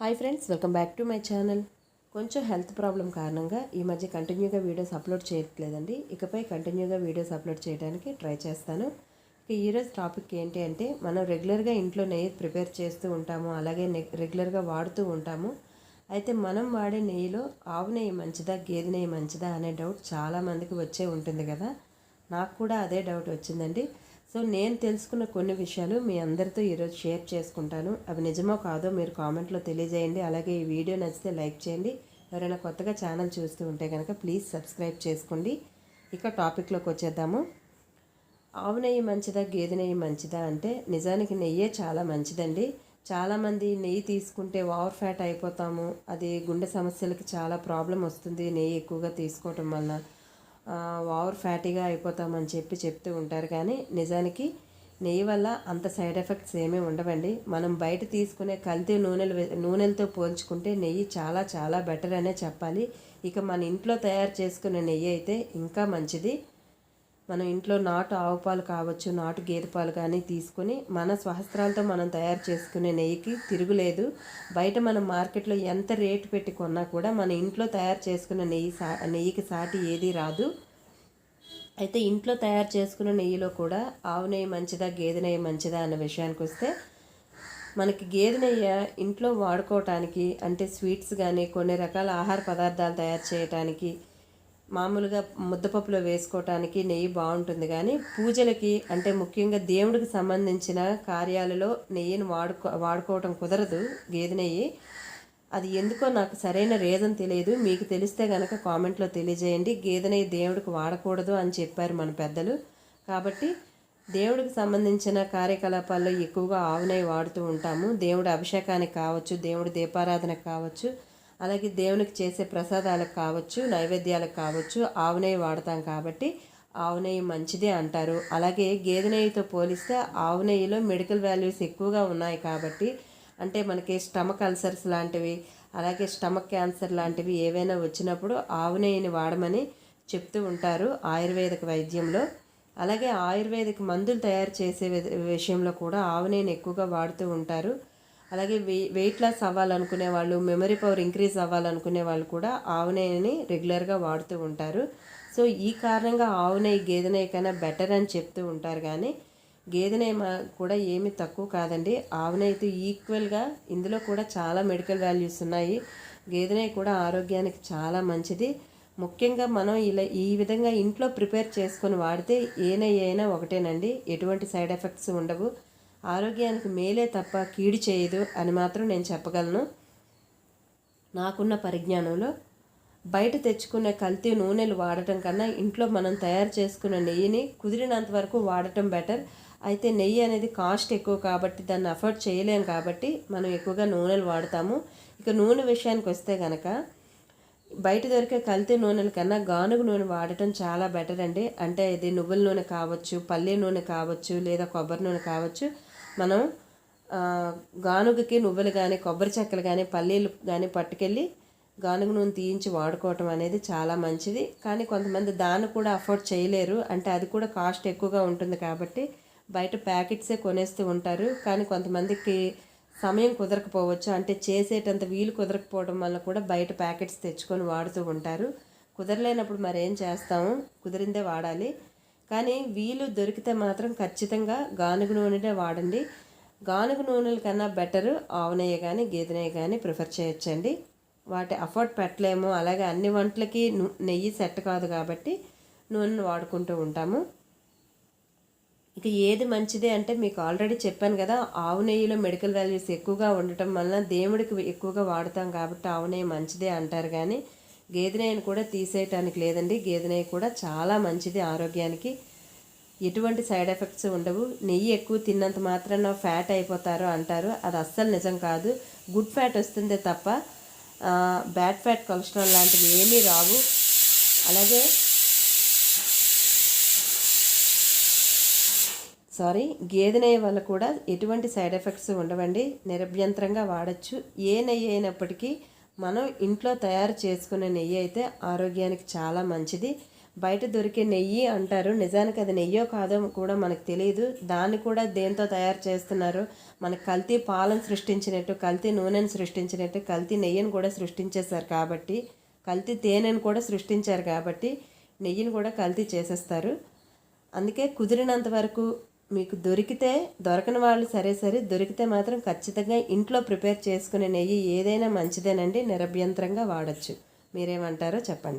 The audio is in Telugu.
Hi friends welcome back to my channel. కొంచెం హెల్త్ ప్రాబ్లం కారణంగా ఈ మధ్య కంటిన్యూగా వీడియోస్ అప్లోడ్ చేయట్లేదండి. ఇకపై కంటిన్యూగా వీడియోస్ అప్లోడ్ చేయడానికి ట్రై చేస్తాను. ఇక ఈరోజు టాపిక్ ఏంటి అంటే మనం రెగ్యులర్గా ఇంట్లో నెయ్యి ప్రిపేర్ చేస్తూ ఉంటాము అలాగే రెగ్యులర్గా వాడుతూ ఉంటాము. అయితే మనం వాడే నెయ్యిలో ఆవు నెయ్యి మంచిదా గేదె నెయ్యి మంచిదా అనే డౌట్ చాలామందికి వచ్చే ఉంటుంది కదా. నాకు కూడా అదే డౌట్ వచ్చిందండి. సో నేను తెలుసుకున్న కొన్ని విషయాలు మీ అందరితో ఈరోజు షేర్ చేసుకుంటాను. అవి నిజమో కాదో మీరు కామెంట్లో తెలియజేయండి. అలాగే ఈ వీడియో నచ్చితే లైక్ చేయండి. ఎవరైనా కొత్తగా ఛానల్ చూస్తూ ఉంటే కనుక ప్లీజ్ సబ్స్క్రైబ్ చేసుకోండి. ఇక టాపిక్లోకి వచ్చేద్దాము. ఆవు నెయ్యి మంచిదా గేదె నెయ్యి మంచిదా అంటే నిజానికి నెయ్యే చాలా మంచిదండి. చాలామంది నెయ్యి తీసుకుంటే ఓవర్ ఫ్యాట్ అయిపోతాము. అది గుండె సమస్యలకి చాలా ప్రాబ్లం వస్తుంది. నెయ్యి ఎక్కువగా తీసుకోవటం వలన ఓవర్ ఫ్యాటీగా అయిపోతామని చెప్పి చెప్తూ ఉంటారు. కానీ నిజానికి నెయ్యి వల్ల అంత సైడ్ ఎఫెక్ట్స్ ఏమీ ఉండవండి. మనం బయట తీసుకునే కల్తీ నూనెలు నూనెలతో పోల్చుకుంటే నెయ్యి చాలా చాలా బెటర్ అనే చెప్పాలి. ఇక మన ఇంట్లో తయారు చేసుకునే నెయ్యి అయితే ఇంకా మంచిది. మనం ఇంట్లో నాటు ఆవు పాలు కావచ్చు నాటు గేదె పాలు కానీ తీసుకొని మన స్వహస్త్రాలతో మనం తయారు చేసుకునే నెయ్యికి తిరుగులేదు. బయట మనం మార్కెట్లో ఎంత రేటు పెట్టి కొన్నా కూడా మన ఇంట్లో తయారు చేసుకున్న నెయ్యి సా నెయ్యికి సాటి ఏది రాదు. అయితే ఇంట్లో తయారు చేసుకున్న నెయ్యిలో కూడా ఆవు నెయ్యి మంచిదా గేదె నెయ్యి మంచిదా అన్న విషయానికి వస్తే మనకి గేదె నెయ్యి ఇంట్లో వాడుకోవటానికి అంటే స్వీట్స్ కానీ కొన్ని రకాల ఆహార పదార్థాలు తయారు చేయటానికి మామూలుగా ముద్దపప్పులో వేసుకోవటానికి నెయ్యి బాగుంటుంది కానీ పూజలకి అంటే ముఖ్యంగా దేవుడికి సంబంధించిన కార్యాలలో నెయ్యిని వాడుకో వాడుకోవటం కుదరదు గేదె నెయ్యి. అది ఎందుకో నాకు సరైన రీజన్ తెలియదు. మీకు తెలిస్తే కనుక కామెంట్లో తెలియజేయండి. గేదె నెయ్యి దేవుడికి వాడకూడదు అని చెప్పారు మన పెద్దలు. కాబట్టి దేవుడికి సంబంధించిన కార్యకలాపాల్లో ఎక్కువగా ఆవు నెయ్యి వాడుతూ ఉంటాము. దేవుడి అభిషేకానికి కావచ్చు దేవుడి దీపారాధనకు కావచ్చు. అలాగే దేవునికి చేసే ప్రసాదాలకు కావచ్చు నైవేద్యాలకు కావచ్చు ఆవు నెయ్యి వాడతాం కాబట్టి ఆవు నెయ్యి మంచిదే అంటారు. అలాగే గేదె నెయ్యితో పోలిస్తే ఆవు నెయ్యిలో మెడికల్ వాల్యూస్ ఎక్కువగా ఉన్నాయి కాబట్టి అంటే మనకి స్టమక్ అల్సర్స్ లాంటివి అలాగే స్టమక్ క్యాన్సర్ లాంటివి ఏవైనా వచ్చినప్పుడు ఆవు నెయ్యిని వాడమని చెప్తూ ఉంటారు ఆయుర్వేదిక వైద్యంలో. అలాగే ఆయుర్వేదిక్ మందులు తయారు చేసే వి- విషయంలో కూడా ఆవు నెయ్యిని ఎక్కువగా వాడుతూ ఉంటారు. అలాగే వెయి వెయిట్ లాస్ అవ్వాలనుకునే వాళ్ళు మెమరీ పవర్ ఇంక్రీజ్ అవ్వాలనుకునే వాళ్ళు కూడా ఆవు నెయ్యిని రెగ్యులర్గా వాడుతూ ఉంటారు. సో ఈ కారణంగా ఆవు నెయ్యి గేదె నెయ్యి కన్నా బెటర్ అని చెప్తూ ఉంటారు కానీ గేదె నెయ్యి మా- కూడా ఏమీ తక్కువ కాదండి. ఆవు నెయ్యితో ఈక్వల్గా ఇందులో కూడా చాలా మెడికల్ వాల్యూస్ ఉన్నాయి. గేదె నెయ్యి కూడా ఆరోగ్యానికి చాలా మంచిది. ముఖ్యంగా మనం ఇలా ఈ విధంగా ఇంట్లో ప్రిపేర్ చేసుకొని వాడితే ఏ నెయ్యి అయినా ఒకటేనండి. ఎటువంటి సైడ్ ఎఫెక్ట్స్ ఉండవు. ఆరోగ్యానికి మేలే తప్ప కీడు చేయదు అని మాత్రం నేను చెప్పగలను. నాకున్న పరిజ్ఞానంలో బయట తెచ్చుకునే కల్తీ నూనెలు వాడటం కన్నా ఇంట్లో మనం తయారు చేసుకున్న నెయ్యిని కుదిరినంత వరకు వాడటం బెటర్. అయితే నెయ్యి అనేది కాస్ట్ ఎక్కువ కాబట్టి దాన్ని అఫోర్డ్ చేయలేం కాబట్టి మనం ఎక్కువగా నూనెలు వాడతాము. ఇక నూనె విషయానికి వస్తే కనుక బయట దొరికే కల్తీ నూనెల కన్నా గానుగ నూనె వాడటం చాలా బెటర్ అండి. అంటే ఇది నువ్వుల నూనె కావచ్చు పల్లి నూనె కావచ్చు లేదా కొబ్బరి నూనె కావచ్చు. మనం గానుగకి నువ్వులు కానీ కొబ్బరి చెక్కలు కానీ పల్లీలు కానీ పట్టుకెళ్ళి గానుగ నూనె తీయించి వాడుకోవటం అనేది చాలా మంచిది. కానీ కొంతమంది దాన్ని కూడా అఫోర్డ్ చేయలేరు. అంటే అది కూడా కాస్ట్ ఎక్కువగా ఉంటుంది కాబట్టి బయట ప్యాకెట్సే కొనేస్తూ ఉంటారు. కానీ కొంతమందికి సమయం కుదరకపోవచ్చు. అంటే చేసేటంత వీలు కుదరకపోవడం వల్ల కూడా బయట ప్యాకెట్స్ తెచ్చుకొని వాడుతూ ఉంటారు. కుదరలేనప్పుడు మరేం చేస్తాము? కుదిరిందే వాడాలి. కానీ వీలు దొరికితే మాత్రం ఖచ్చితంగా గానుగ నూనెనే వాడండి. గానుగ నూనెల కన్నా బెటర్ ఆవు నెయ్యి కానీ గేదెనయ్య కానీ ప్రిఫర్ చేయొచ్చండి. వాటి అఫోర్డ్ పెట్టలేము. అలాగే అన్ని వంటలకి నెయ్యి సెట్ కాదు కాబట్టి నూనెను వాడుకుంటూ ఉంటాము. ఇక ఏది మంచిది అంటే మీకు ఆల్రెడీ చెప్పాను కదా ఆవు నెయ్యిలో మెడికల్ వాల్యూస్ ఎక్కువగా ఉండటం వలన దేవుడికి ఎక్కువగా వాడతాం కాబట్టి ఆవు నెయ్యి మంచిదే అంటారు కానీ గేదె కూడా తీసేయటానికి లేదండి. గేదె కూడా చాలా మంచిది ఆరోగ్యానికి. ఎటువంటి సైడ్ ఎఫెక్ట్స్ ఉండవు. నెయ్యి ఎక్కువ తిన్నంత మాత్రాన ఫ్యాట్ అయిపోతారు అంటారు. అది అస్సలు నిజం కాదు. గుడ్ ఫ్యాట్ వస్తుందే తప్ప బ్యాడ్ ఫ్యాట్ కొలెస్ట్రాల్ లాంటివి ఏమీ రావు. అలాగే సారీ గేదె నెయ్యి వల్ల కూడా ఎటువంటి సైడ్ ఎఫెక్ట్స్ ఉండవండి. నిరభ్యంతరంగా వాడచ్చు. ఏ నెయ్యి అయినప్పటికీ మనం ఇంట్లో తయారు చేసుకునే నెయ్యి అయితే ఆరోగ్యానికి చాలా మంచిది. బయట దొరికే నెయ్యి అంటారు. నిజానికి అది నెయ్యో కాదో కూడా మనకు తెలియదు. దాన్ని కూడా దేంతో తయారు చేస్తున్నారు? మనకు కల్తీ పాలను సృష్టించినట్టు కల్తీ నూనెను సృష్టించినట్టు కల్తీ నెయ్యిని కూడా సృష్టించేశారు కాబట్టి కల్తీ తేనెను కూడా సృష్టించారు కాబట్టి నెయ్యిని కూడా కల్తీ చేసేస్తారు. అందుకే కుదిరినంత వరకు మీకు దొరికితే దొరకని వాళ్ళు సరే సరే దొరికితే మాత్రం ఖచ్చితంగా ఇంట్లో ప్రిపేర్ చేసుకునే నెయ్యి ఏదైనా మంచిదేనండి నిరభ్యంతరంగా వాడచ్చు. మీరేమంటారో చెప్పండి.